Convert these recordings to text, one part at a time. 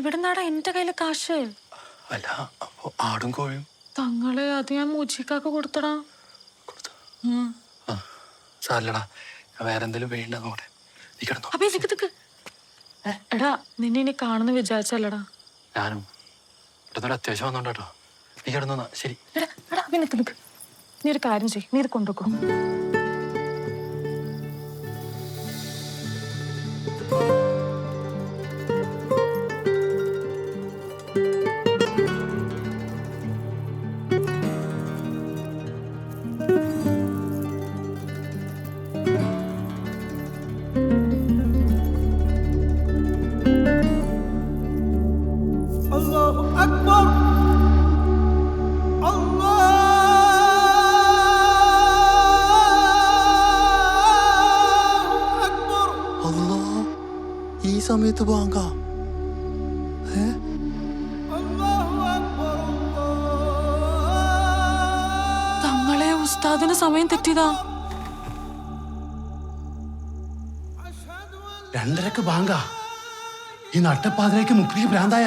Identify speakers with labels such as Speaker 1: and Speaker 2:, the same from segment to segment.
Speaker 1: എവിടുന്നാടാ എന്റെ കയ്യിൽ കാശ്?
Speaker 2: അല്ല അപ്പൊ ആടും കോഴിയും.
Speaker 1: തങ്ങളെ അത് ഞാൻ മൂച്ചിക്കാക്ക് കൊടുത്തടാ.
Speaker 2: ഞാൻ വേറെ എന്തെങ്കിലും വേണ്ട നോട്ടെ നീ
Speaker 1: അപ്പൊ നിക്ക് നിക്ക്. എടാ നിന്നെ ഇനി കാണുന്ന വിചാരിച്ചല്ലടാ.
Speaker 2: ഞാനും. പെട്ടെന്നൊരു അത്യാവശ്യം വന്നോണ്ടോ നീ കിടന്നു ശരി.
Speaker 1: എടാ എടാ നിക്ക് നിക്ക്. നീ ഒരു കാര്യം ചെയ്യ്. നീ ഇത് കൊണ്ടുവെക്കോ.
Speaker 2: ഈ സമയത്ത് ബാങ്ക
Speaker 3: ഏ
Speaker 1: തങ്ങളെ ഉസ്താദിന് സമയം തെറ്റിയതാ.
Speaker 4: രണ്ടരക്ക് ബാങ്ക. ഈ നട്ടപ്പാതിരേക്ക് മുക്തി ഭ്രാന്തായ.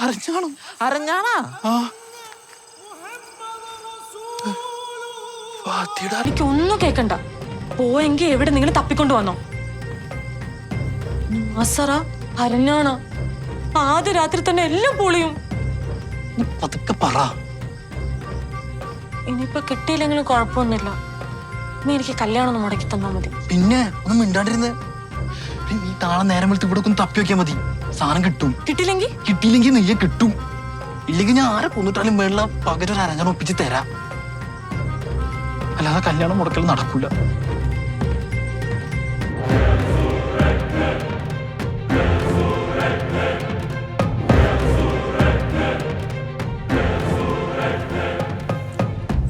Speaker 2: അറിഞ്ഞാണോ?
Speaker 5: അറിഞ്ഞാണാ?
Speaker 2: ആ. ഫാത്തിയുടെ
Speaker 1: എനിക്ക് ഒന്നും കേക്കണ്ട. പോയെങ്കി എവിടെ നിങ്ങൾ തപ്പിക്കൊണ്ടു വന്നോ? നാസറ അരഞ്ഞാണ ആദ്യ രാത്രി തന്നെ എല്ലാം പൊളിയും.
Speaker 2: പതുക്കെ പറ.
Speaker 1: ഇനിയിപ്പൊ കിട്ടിയില്ലെങ്കിലും കുഴപ്പമൊന്നുമില്ല. നീ എനിക്ക് കല്യാണം ഒന്ന് മുടക്കി തന്നാ മതി.
Speaker 2: പിന്നെ ഒന്നും മിണ്ടാണ്ടിരുന്ന്. നീ നാളെ നേരം വെളുത്ത് ഇവിടെ ഒന്ന് തപ്പി വെക്കാൻ മതി. സാധനം കിട്ടും.
Speaker 1: കിട്ടിയില്ലെങ്കിൽ
Speaker 2: കിട്ടിയില്ലെങ്കിൽ നെയ്യെ കിട്ടും. ഇല്ലെങ്കിൽ ഞാൻ ആരെ കൊന്നിട്ടാലും വേണ്ട പകരം ഒരു അരഞ്ഞാണ് ഒപ്പിച്ച് തരാം. അല്ലാതെ കല്യാണം മുടക്കൽ നടക്കൂല.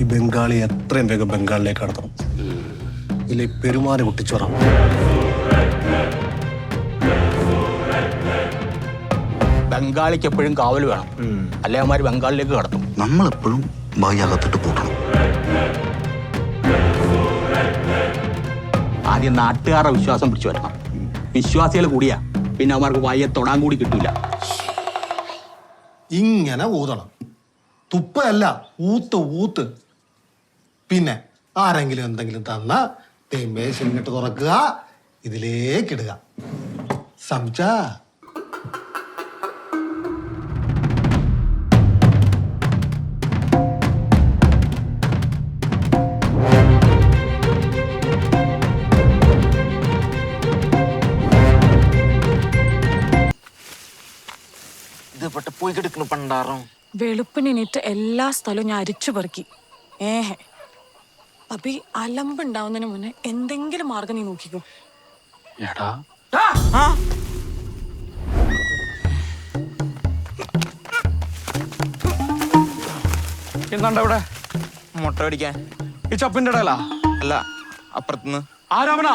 Speaker 4: ഈ ബംഗാളി എത്രയും വേഗം ബംഗാളിലേക്ക് കടത്തണം. ഇല്ലെ പെരുമാറി കുട്ടിച്ചോറ.
Speaker 6: ബംഗാളിക്ക് എപ്പോഴും കാവൽ വേണം. അല്ലെ അവന്മാര് ബംഗാളിലേക്ക് കടത്തും.
Speaker 2: നമ്മളെപ്പോഴും ബായി അകത്തിട്ട് പൂട്ടണം
Speaker 6: ആദ്യം നാട്ടുകാരുടെ വിശ്വാസം പിടിച്ചു വരണം വിശ്വാസികൾ കൂടിയാ പിന്നെ അവന്മാർക്ക് വായെ തൊടാൻ കൂടി കിട്ടൂല.
Speaker 4: ഇങ്ങനെ ഊതണം. തുപ്പല്ല ഊത്ത് ഊത്ത്. പിന്നെ ആരെങ്കിലും എന്തെങ്കിലും തന്ന തേമേശം ഇങ്ങോട്ട് തുറക്കുക ഇതിലേക്കിടുക സംസാ.
Speaker 5: ഇത് പെട്ട് പോയി കിടക്കണ പണ്ടാറും.
Speaker 1: വെളുപ്പിനിട്ട് എല്ലാ സ്ഥലവും ഞാൻ അരിച്ചു പെറുക്കി. ഏഹെ. അപ്പൊ അലമ്പുണ്ടാവുന്നതിന് മുന്നേ എന്തെങ്കിലും മാർഗം നീ നോക്കിക്കോ.
Speaker 2: എടാ.
Speaker 5: എന്താണ്ട ഇവിടെ മുട്ട പിടിക്കാൻ
Speaker 2: ഈ ചപ്പിന്റെ ഇടയിലാ?
Speaker 5: അല്ല അപ്പുറത്തുനിന്ന്.
Speaker 2: ആരാമനാ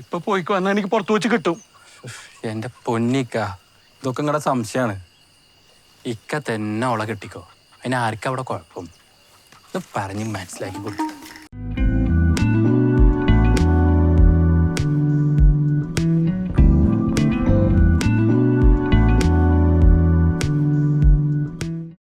Speaker 5: ഇപ്പൊ പോയിക്കോ എന്നാ എനിക്ക് പുറത്തു വെച്ച് കിട്ടും.
Speaker 2: എന്റെ പൊന്നിക്ക ഇതൊക്കെ നിങ്ങളുടെ സംശയമാണ് ഇക്ക തന്നെ ഓളെ കെട്ടിക്കോ. അതിന് ആർക്കും അവിടെ കുഴപ്പം? ഇത് പറഞ്ഞ് മനസ്സിലാക്കി കൊടുക്കും.